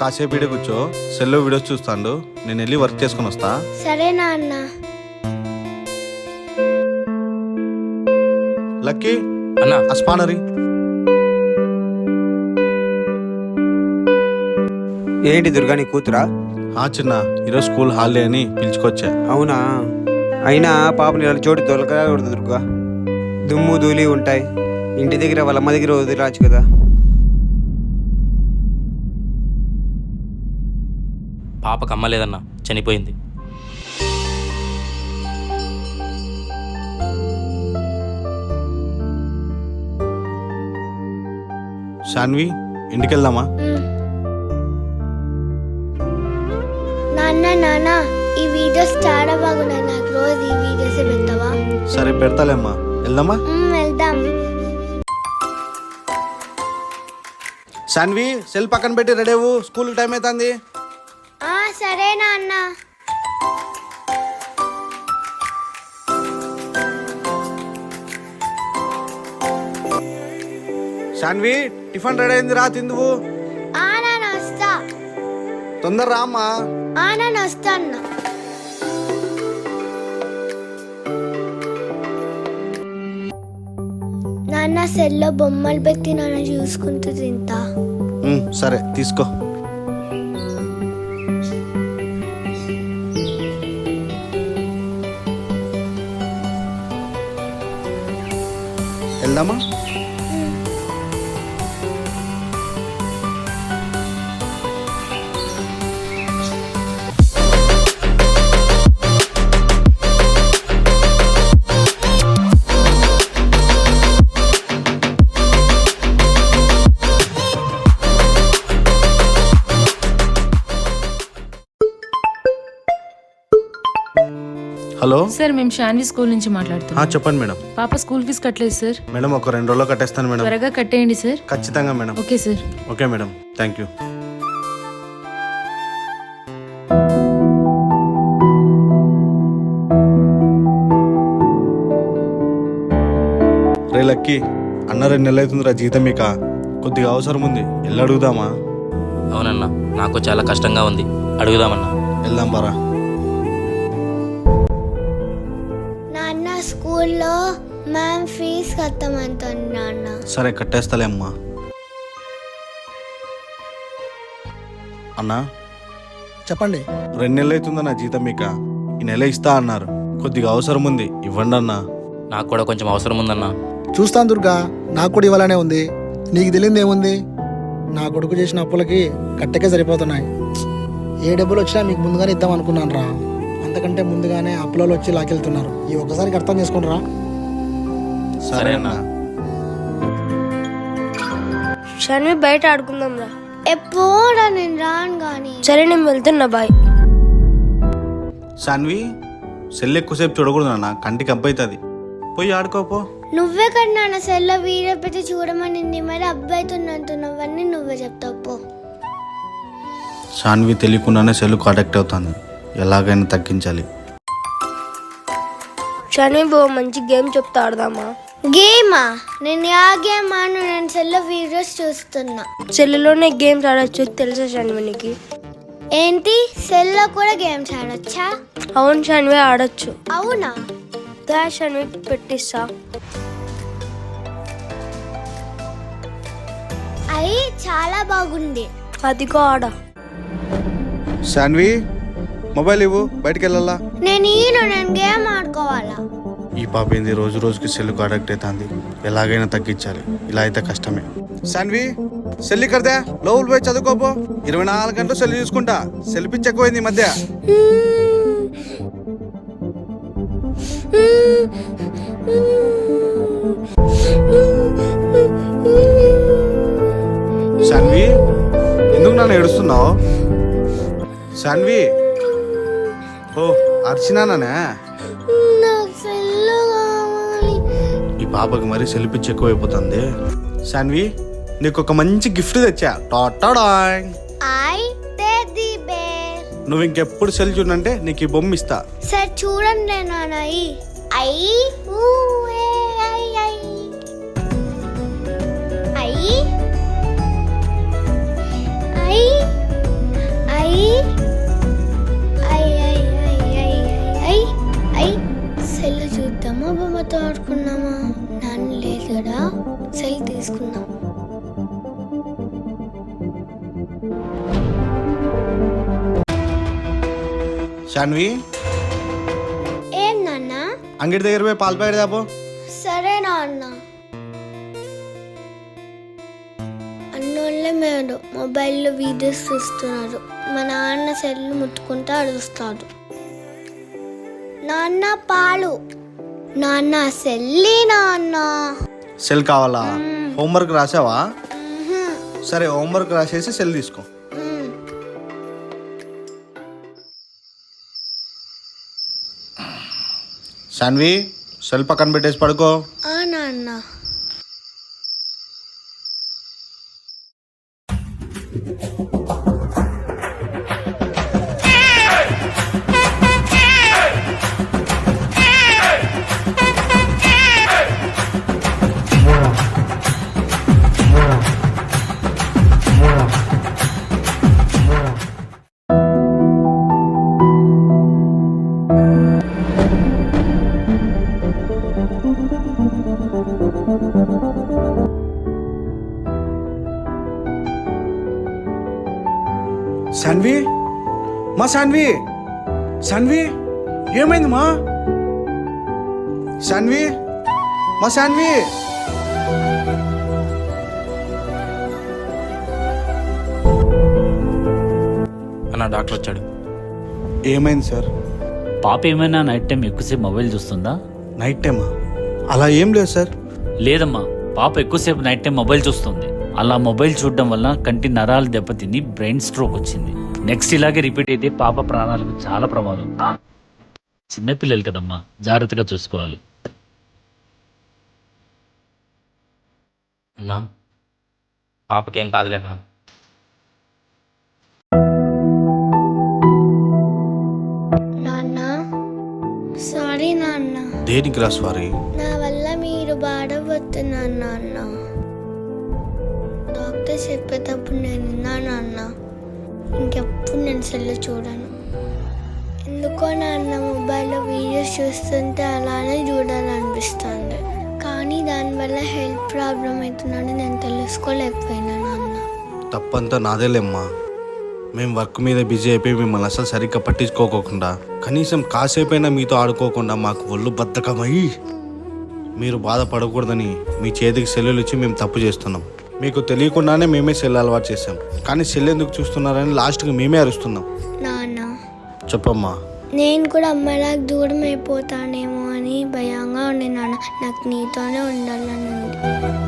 కాసేపు ఇడే కూర్చో. సెల్లో వీడియోస్ చూస్తాండు. నేను వెళ్ళి వర్క్ చేసుకొని వస్తా. సరే నాన్న. లక్కీ అన్నా. ఆ స్పానరీ. ఏంటి దుర్గా నీ కూతురా? ఆ చిన్న ఈరోజు స్కూల్ హాలిడే అని పిలుచుకొచ్చా. అవునా? అయినా పాపని ఇలా చోటు దొరకకూడదు దుర్గా. దుమ్ము ధూళి ఉంటాయి. ఇంటి దగ్గర వాళ్ళ అమ్మ దగ్గర వదిలేచ్చు కదా. పాపకు అమ్మ లేదన్నా చనిపోయింది. శాన్వి ఇంటికి వెళ్దామా మ్. నాన్న నాన్న ఈ వీడియోస్ చాలా బాగున్నాయి. నాకు రోజు ఈ వీడియోస్ పెడతావా? సరే పెడతాలేమ్మా. వెళ్దామా? వెళ్దాం. శాన్వి సెల్ పక్కన పెట్టి రెడీ అవ్వు. స్కూల్ టైం అవుతుంది. సరే నాన్న. శాన్వి టిఫిన్ రెడీ అయింది రా తిందువు. ఆ నాన్న వస్తా. తొందర రామ్మా. ఆ నాన్న వస్తా అన్న. నాన్న సెల్లో బొమ్మలు పెట్టి నాన్న చూసుకుంటూ తింటా. ఉమ్, సరే తీసుకో. వెళ్దామా హలో? సార్ మేము షాన్వి స్కూల్ నుంచి ఆ, మాట్లాడుతున్నాం. చెప్పండి మేడం. పాప స్కూల్ ఫీజు కట్టలేదు సార్. మేడం ఒక రెండు రోజుల్లో కట్టేస్తాను మేడం. త్వరగా కట్టేయండి సార్. ఖచ్చితంగా madam. Okay sir. Okay madam. Thank you. Ray lucky అన్న రెండు నెలలు అవుతుందిరా జీతం మీక కొద్దిగా అవసరం ఉంది. వెళ్ళి అడుగుదామా? అవునన్నా నాకు చాలా కష్టంగా ఉంది. అడుగుదామన్నా. వెళ్దాం బారా స్కూల్లో మ్యామ్ ఫీజు కట్టమంటుంది నాన్న. సరే కట్టేస్తాలే అమ్మా అన్నా? చెప్పండి. రెండు నెలలు అవుతుందన్న జీతం మీక ఈ నెల ఇస్తా అన్నారు. కొద్దిగా అవసరం ఉంది ఇవ్వండి అన్నా. నాకు కూడా కొంచెం అవసరం ఉందన్నా చూస్తాను దుర్గా నాకు కూడా ఇవ్వాలనే ఉంది. నీకు తెలియదు ఏముంది? నా కొడుకు చేసిన అప్పులకి కట్టకే సరిపోతున్నాయి. ఏ డబ్బులు వచ్చినా మీకు ముందుగానే ఇద్దాం అనుకున్నాను రా అంతకంటే ముందుగానే అప్పులలో వచ్చి లాకెళ్తున్నారు. ఈ ఒక్కసారికి అర్థం చేసుకోండి రా సరే అన్నా. షన్వి బయట ఆడుకుందాం రా. ఎప్పుడా నేను రాను కానీ సరే నేను వెళ్తున్నా బాయ్. సాన్వి సెల్ ఎక్కువసేపు చూడకూడదు నాన్న. కంటికి అబ్బవుతుంది పోయి ఆడుకోపో నువ్వే కదా నాన్న సెల్లో వీడియో పెట్టి చూడమనింది మరి అబ్బాయితున్నంటున్నవన్నీ నువ్వే చెప్తావు పో. సాన్వి తెలియకుండానే సెల్ కాంటాక్ట్ అవుతుంది. ఎలాగైనా తగ్గించాలి. షన్వి బో మంచి గేమ్ చెప్తా ఆడదామా? గేమా? నేను ఆ గేమ్ ఆను నేను సెల్లో వీడియోస్ చూస్తున్నా. సెల్లులోనే గేమ్స్ ఆడొచ్చు తెలుసా షన్వినికి ఏంటి? సెల్లో కూడా గేమ్స్ ఆడొచ్చా? అవును షన్వి ఆడొచ్చు. అవునా? దా షన్వి పెట్టిస్తా. అయి చాలా బాగుంది. అదిగో ఆడ. సాన్వి మొబైల్ ఇవ్వు బయటికి వెళ్ళాలా నేను నేను గేమ్ ఆడుకోవాలా. ఈ పాప ఏంది రోజు రోజుకి సెల్ కాంటాక్ట్ అవుతుంది. ఎలాగైనా తగ్గించాలి. ఇలా అయితే కష్టమే. సాన్వి సెల్ ఇక్కడదే. లోపల పోయి చదువుకోపో. ఇరవై నాలుగు గంటలు సెల్ చూసుకుంటా. సెల్ పిచ్చి ఎక్కువైంది ఈ మధ్య. సాన్వి ఎందుకు నన్ను ఏడుస్తున్నావు? సాన్వి అర్చినానే ఈ పాపకి మరీ సెల్ పిచ్చి ఎక్కువైపోతుంది సాన్వి నీకు ఒక మంచి గిఫ్ట్ తెచ్చా. టాటాడాయ్. నువ్వు ఇంకెప్పుడు సెల్ చూడంటే నీకు ఈ బొమ్మ ఇస్తా. సరే చూడండి నాన్నయి ఐ ఊ తీసుకుందాం ఏం నాన్న? అంగడి దగ్గర పోయి పాల ప్యాకెట్ దాపో సరే నాన్న. అన్నోళ్ళే మేము మొబైల్లో వీడియోస్ చూస్తున్నారు. మా నాన్న సెల్లు ముట్టుకుంటే అడుస్తాడు నాన్న పాలు. నాన్న సెల్లి నాన్న. సెల్ కావాలా? హోంవర్క్ రాసావా. సరే హోంవర్క్ రాసేసి సెల్ తీసుకో మ్. శాన్వి సెల్ పక్కన పెట్టేసి పడుకో ఆ నాన్న శాన్వి మా శాన్వి శాన్వి ఏమైంది మా? శాన్వి మా శాన్వి అన్న డాక్టర్ వచ్చాడు. ఏమైంది సార్? పాప ఏమైనా నైట్ టైం ఎక్కువసేపు మొబైల్ చూస్తుందా? నైట్ టైమా అలా ఏం లేదు సార్. లేదమ్మా పాప ఎక్కువసేపు నైట్ టైం మొబైల్ చూస్తుంది. అలా మొబైల్ చూడడం వల్ల కంటి నరాలు దెబ్బతిని బ్రెయిన్ స్ట్రోక్ వచ్చింది. నెక్స్ట్ ఇలాగే రిపీట్ అయితే పాప ప్రాణాలకు చాలా ప్రమాదం. చిన్నపిల్లలు కదమ్మా జాగ్రత్తగా చూసుకోవాలి. అన్నా పాపకేం కాదులేనా నాన్న సారీ నాన్న. దేనికి రా సారీ? నాన్న? ఇంకెప్పుడు నేను సెల్ చూడను. ఎందుకో నాన్న మొబైల్లో వీడియోస్ చూస్తుంటే అలానే చూడాలనిపిస్తుంది. కానీ దానివల్ల హెల్త్ ప్రాబ్లం అవుతుందని నేను తెలుసుకోలేకపోయినా నాన్న. తప్పంతా నాదేలేమ్మా మేము వర్క్ మీద బిజీ అయిపోయి మిమ్మల్ని అసలు సరిగ్గా పట్టించుకోకుండా కనీసం కాసేపైనా మీతో ఆడుకోకుండా మాకు ఒళ్ళు బద్ధకమయ్యి మీరు బాధపడకూడదని మీ చేతికి సెల్లులు ఇచ్చి మేము తప్పు చేస్తున్నాం. మీకు తెలియకుండానే మేమే సెల్ అలవాటు చేసాం కానీ సెల్ ఎందుకు చూస్తున్నారని లాస్ట్కి మేమే అరుస్తున్నాం. నాన్న. చెప్పమ్మా. నేను కూడా అమ్మలాగా దూరం అయిపోతానేమో అని భయంగా ఉండి నాన్న. నాకు నీతోనే ఉండాలని ఉంది.